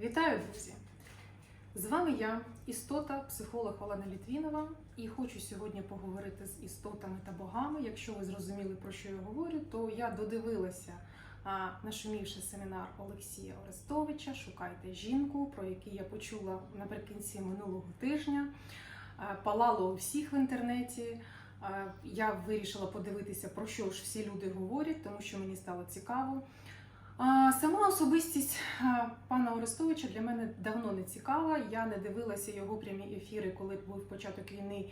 Вітаю, друзі! З вами я, істота, психолог Олена Літвінова, і хочу сьогодні поговорити з істотами та богами. Якщо ви зрозуміли, про що я говорю, то я додивилася нашумівший семінар Олексія Орестовича Шукайте жінку, про який я почула наприкінці минулого тижня. Палало у всіх в інтернеті. Я вирішила подивитися, про що ж всі люди говорять, тому що мені стало цікаво. Сама особистість пана Орестовича для мене давно не цікава. Я не дивилася його прямі ефіри, коли був початок війни,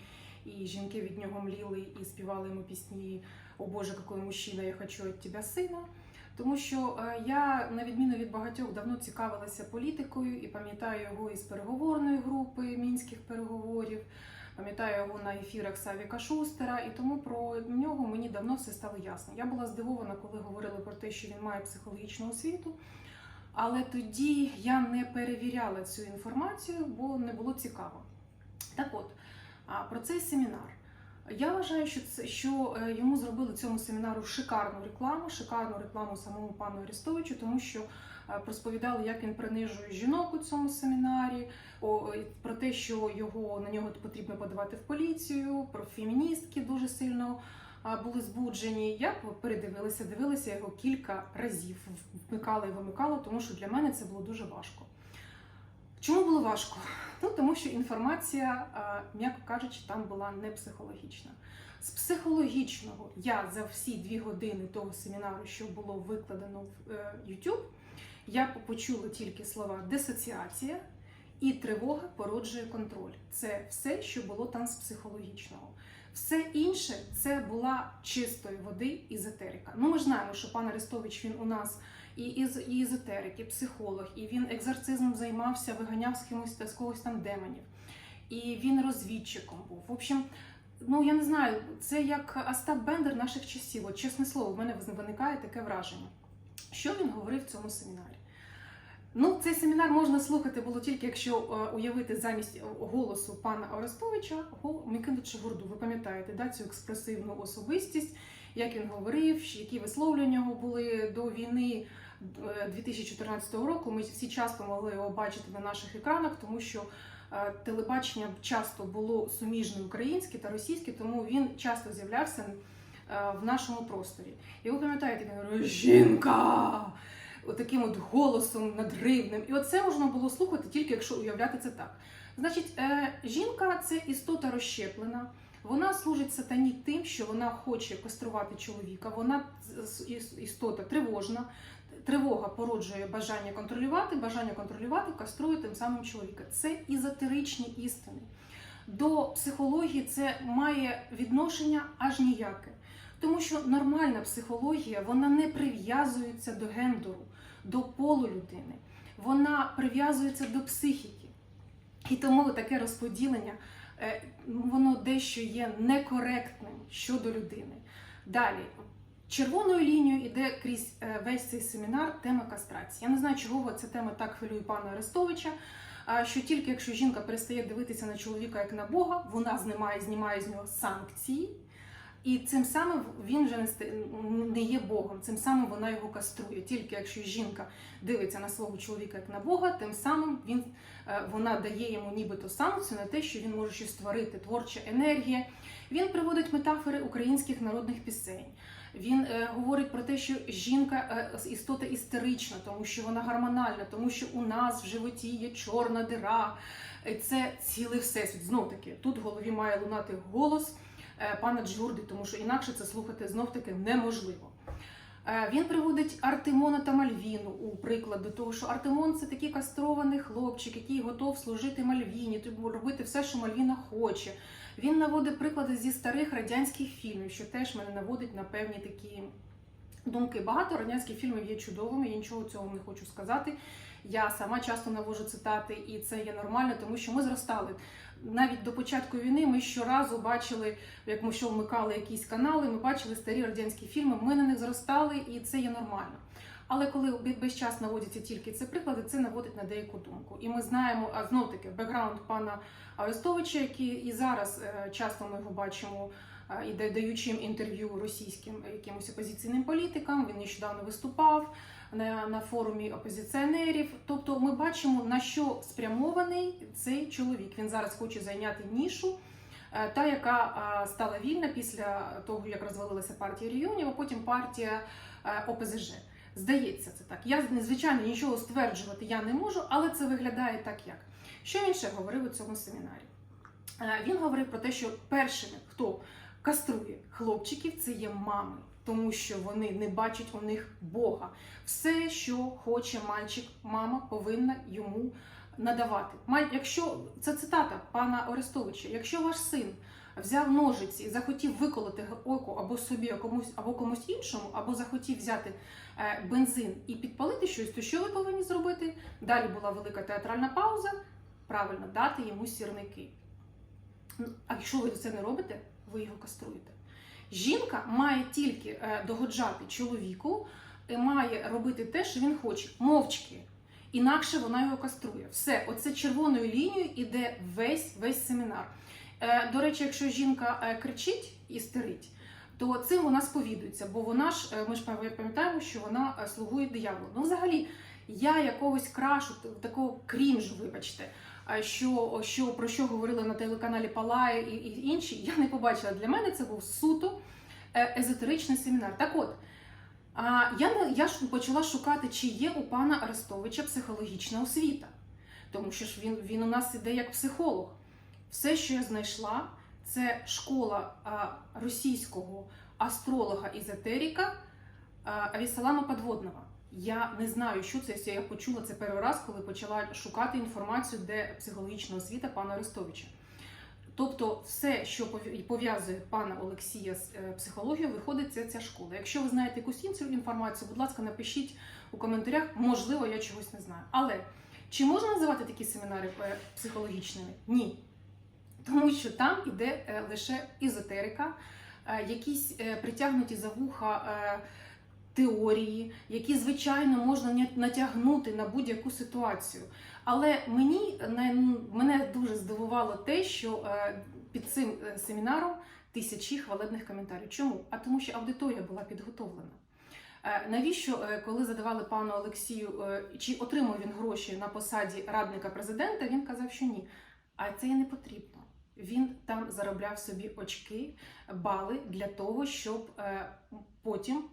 і жінки від нього мліли і співали йому пісні О Боже, який мужчина, я хочу від тебе сина. Тому що е, я, на відміну від багатьох, давно цікавилася політикою і пам'ятаю його із переговорної групи мінських переговорів. Пам'ятаю його на ефірах Савіка Шустера, і тому про нього мені давно все стало ясно. Я була здивована, коли говорили про те, що він має психологічну освіту, але тоді я не перевіряла цю інформацію, бо не було цікаво. Так от, про цей семінар. Я вважаю, що це що е, йому зробили цьому семінару шикарну рекламу, шикарну рекламу самому пану Арестовичу, тому що розповідали, як він принижує жінок у цьому семінарі, про те, що його на нього потрібно подавати в поліцію, про феміністки дуже сильно були збуджені. Я передивилася, дивилася його кілька разів, вмикала і вимикала, тому що для мене це було дуже важко. Чому було важко? Ну, тому що інформація, м'яко кажучи, там була не психологічна. З психологічного я за всі дві години того семінару, що було викладено в е, YouTube, я почула тільки слова дисоціація і тривога породжує контроль. Це все, що було там з психологічного. Все інше це була чистої води езотерика. Ну, ми ж знаємо, що пан Арестович він у нас і і і психолог, і він екзорцизмом займався, виганяв з кимось з когось там демонів. І він розвідчиком був. В общем, ну я не знаю, це як Остап Бендер наших часів. От чесне слово, в мене виникає таке враження. Що він говорив в цьому семінарі? Ну, цей семінар можна слухати було тільки якщо е, уявити замість голосу пана Орестовича Микиту Чигурду. Ви пам'ятаєте да, цю експресивну особистість, як він говорив, які висловлення його були до війни е, 2014 року. Ми всі часто могли його бачити на наших екранах, тому що е, телебачення часто було суміжне українське та російське, тому він часто з'являвся е, в нашому просторі. І ви пам'ятаєте, він говорив жінка! Отаким от голосом надривним. І оце можна було слухати тільки якщо уявляти це так. Значить, е, жінка це істота розщеплена. Вона служить сатані тим, що вона хоче каструвати чоловіка. Вона істота тривожна. Тривога породжує бажання контролювати, бажання контролювати каструє тим самим чоловіка. Це ізотеричні істини. До психології це має відношення аж ніяке. Тому що нормальна психологія вона не прив'язується до гендеру, до полу людини, вона прив'язується до психіки. І тому таке розподілення е, воно дещо є некоректним щодо людини. Далі, червоною лінією йде крізь е, весь цей семінар тема кастрації. Я не знаю, чого ця тема так хвилює пана Арестовича. Що тільки якщо жінка перестає дивитися на чоловіка як на Бога, вона знімає, знімає з нього санкції, і цим самим він вже не є Богом, цим самим вона його каструє. Тільки якщо жінка дивиться на свого чоловіка як на Бога, тим самим він, е, вона дає йому нібито санкцію на те, що він може щось створити, творча енергія. Він приводить метафори українських народних пісень. Він е, говорить про те, що жінка е, істота істерична, тому що вона гормональна, тому що у нас в животі є чорна дира. Е, Це цілий всесвіт. Знов таки, тут в голові має лунати голос пана Джурди, тому що інакше це слухати знов таки неможливо. Е, Він приводить Артемона та Мальвіну у приклад до того, що Артемон це такий кастрований хлопчик, який готов служити Мальвіні, тобі робити все, що Мальвіна хоче. Він наводить приклади зі старих радянських фільмів, що теж мене наводить на певні такі думки. Багато радянських фільмів є чудовими, я нічого цього не хочу сказати. Я сама часто навожу цитати, і це є нормально, тому що ми зростали. Навіть до початку війни ми щоразу бачили, як ми що вмикали якісь канали, ми бачили старі радянські фільми, ми на них зростали, і це є нормально. Але коли весь час наводяться тільки ці приклади, це наводить на деяку думку. І ми знаємо, а знов таки бекграунд пана Арестовича, який і зараз е, часто ми його бачимо і да- даючи їм інтерв'ю російським якимось опозиційним політикам. Він нещодавно виступав. На, на форумі опозиціонерів. Тобто, ми бачимо на що спрямований цей чоловік. Він зараз хоче зайняти нішу. е, Та, яка е, стала вільна після того, як розвалилася партія регіонів, а потім партія е, ОПЗЖ. Здається, це так. Я звичайно нічого стверджувати я не можу, але це виглядає так, як що він ще говорив у цьому семінарі. Він говорив про те, що першими, хто каструє хлопчиків, це є мами, тому що вони не бачать у них Бога. Все, що хоче мальчик, мама повинна йому надавати. Якщо це цитата пана Орестовича, якщо ваш син взяв ножиці і захотів виколоти око або собі, комусь, або комусь іншому, або захотів взяти е, бензин і підпалити щось, то що ви повинні зробити? Далі була велика театральна пауза. Правильно, дати йому сірники. Ну, А якщо ви це не робите, ви його каструєте. Жінка має тільки е, догоджати чоловіку має робити те, що він хоче, мовчки. Інакше вона його каструє. Все, оце червоною лінією іде весь весь семінар. Е, до речі, якщо жінка е, кричить і стерить, то цим вона сповідується, бо вона ж, е, ми ж пам'ятаємо, що вона е, слугує дияволу. Ну, взагалі, я якогось крашу, такого крінжу, вибачте, е, що, що про що говорили на телеканалі Палає і, і інші, я не побачила. Для мене це був суто е, езотеричний семінар. Так от, я, я почала шукати, чи є у пана Арестовича психологічна освіта, тому що ж він, він у нас іде як психолог. Все, що я знайшла, це школа російського астролога-езотерика а, Авісалама Подводного. Я не знаю, що це. Я почула це перший раз, коли почала шукати інформацію, де психологічна освіта пана Арестовича. Тобто, все, що пов'язує пана Олексія з е, психологією, виходить це ця школа. Якщо ви знаєте якусь іншу інформацію, будь ласка, напишіть у коментарях. Можливо, я чогось не знаю. Але чи можна називати такі семінари е, психологічними? Ні. Тому що там іде е, лише езотерика, якісь притягнуті за вуха теорії, які, звичайно, можна натягнути на будь-яку ситуацію. Але мені мене дуже здивувало те, що е, під цим е, семінаром тисячі хвалебних коментарів. Чому? А тому, що аудиторія була підготовлена. Е, Навіщо, коли задавали пану Олексію, чи отримав він гроші на посаді радника президента, він казав, що ні. А це і не потрібно. Він там заробляв собі очки, бали для того, щоб е, потім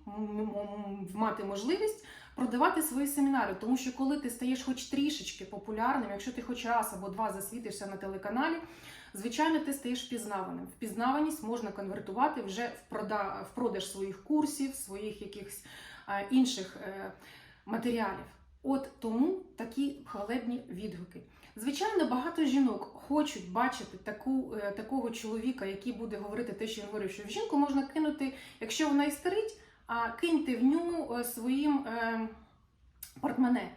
мати можливість продавати свої семінари. Тому що коли ти стаєш хоч трішечки популярним, якщо ти хоч раз або два засвітишся на телеканалі, звичайно, ти стаєш впізнаваним. Впізнаваність можна конвертувати вже в продаж своїх курсів, своїх якихось е, інших е, матеріалів. От тому такі хвалебні відгуки. Звичайно, багато жінок хочуть бачити таку, е, такого чоловіка, який буде говорити те, що я говорю, що в жінку можна кинути, якщо вона істерить, а киньте в ню е, своїм е, портмоне.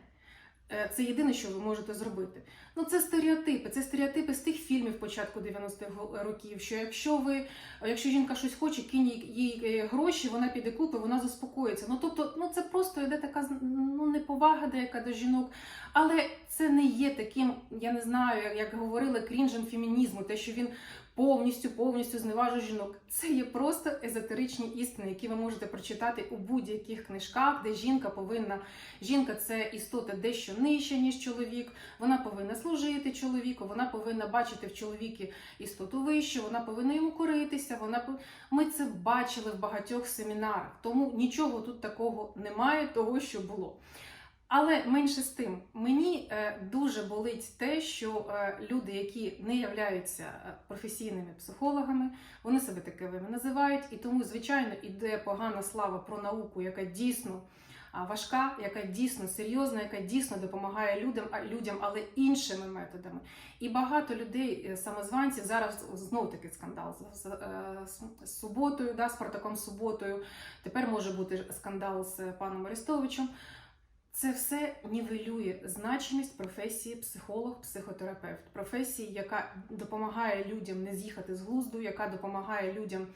Е, Це єдине, що ви можете зробити. Ну, це стереотипи. Це стереотипи з тих фільмів початку 90-х років. Що якщо ви, якщо жінка щось хоче, кинь їй- е, гроші, вона піде купить, вона заспокоїться. Ну тобто, ну це просто йде така ну, неповага деяка до жінок. Але це не є таким, я не знаю, як говорили, крінжем фемінізму, те, що він повністю повністю зневажує жінок. Це є просто езотеричні істини, які ви можете прочитати у будь-яких книжках, де жінка повинна. Жінка це істота дещо нижча, ніж чоловік. Вона повинна служити чоловіку, вона повинна бачити в чоловіки істоту вищу, вона повинна йому коритися. Вона ми це бачили в багатьох семінарах, тому нічого тут такого немає, того що було. Але менше з тим, мені е, дуже болить те, що е, люди, які не являються е, професійними психологами, вони себе такими називають, і тому, звичайно, іде погана слава про науку, яка дійсно важка, яка дійсно серйозна, яка дійсно допомагає людям, людям, але іншими методами. І багато людей, самозванців, зараз знов таки скандал з, суботою, да, з Спартаком Суботою. Тепер може бути скандал з паном Арестовичем. Це все нівелює значимість професії психолог, психотерапевт, професії, яка допомагає людям не з'їхати з глузду, яка допомагає людям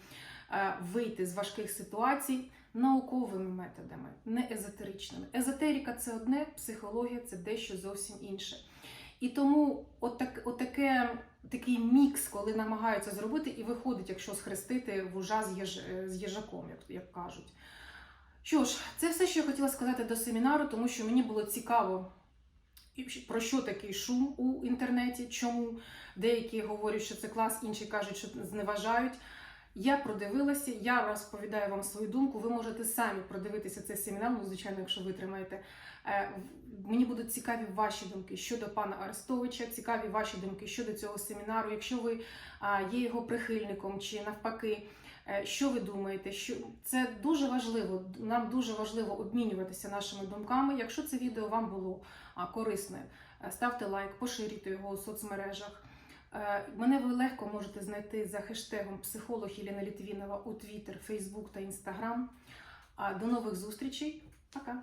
е, вийти з важких ситуацій науковими методами, не езотеричними. Езотерика це одне, психологія це дещо зовсім інше. І тому отак, отаке, такий мікс, коли намагаються зробити, і виходить, якщо схрестити вужа з, їж, з їжаком, як, як кажуть. Що ж, це все, що я хотіла сказати до семінару, тому що мені було цікаво, про що такий шум у інтернеті, чому деякі говорять, що це клас, інші кажуть, що зневажають. Я продивилася, я розповідаю вам свою думку. Ви можете самі продивитися цей семінар, ну, звичайно, якщо витримаєте. Е, Мені будуть цікаві ваші думки щодо пана Арестовича, цікаві ваші думки щодо цього семінару. Якщо ви є його прихильником чи навпаки, що ви думаєте? Що це дуже важливо. Нам дуже важливо обмінюватися нашими думками. Якщо це відео вам було корисне, е, ставте лайк, поширюйте його у соцмережах. Е, Мене ви легко можете знайти за хештегом психолог Єліна Літвінова у Твіттер, Фейсбук та Інстаграм. До нових зустрічей. Пока!